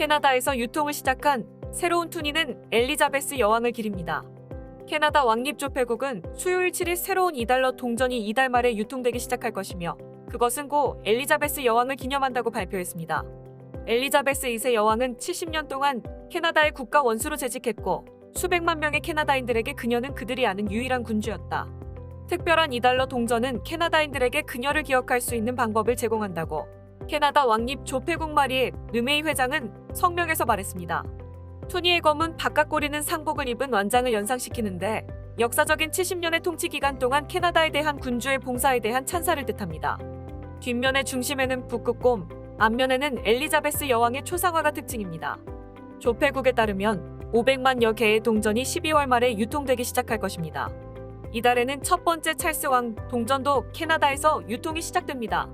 캐나다에서 유통을 시작한 새로운 투니는 엘리자베스 여왕을 기립니다. 캐나다 왕립 조폐국은 수요일 7일 새로운 2달러 동전이 이달 말에 유통되기 시작할 것이며 그것은 고 엘리자베스 여왕을 기념한다고 발표했습니다. 엘리자베스 2세 여왕은 70년 동안 캐나다의 국가 원수로 재직했고 수백만 명의 캐나다인들에게 그녀는 그들이 아는 유일한 군주였다. 특별한 2달러 동전은 캐나다인들에게 그녀를 기억할 수 있는 방법을 제공한다고 캐나다 왕립 조폐국 마리의 르메이 회장은 성명에서 말했습니다. 투니의 검은 바깥 꼬리는 상복을 입은 완장을 연상시키는데 역사적인 70년의 통치 기간 동안 캐나다에 대한 군주의 봉사에 대한 찬사를 뜻합니다. 뒷면의 중심에는 북극곰, 앞면에는 엘리자베스 여왕의 초상화가 특징입니다. 조폐국에 따르면 500만여 개의 동전이 12월 말에 유통되기 시작할 것입니다. 이달에는 첫 번째 찰스 왕 동전도 캐나다에서 유통이 시작됩니다.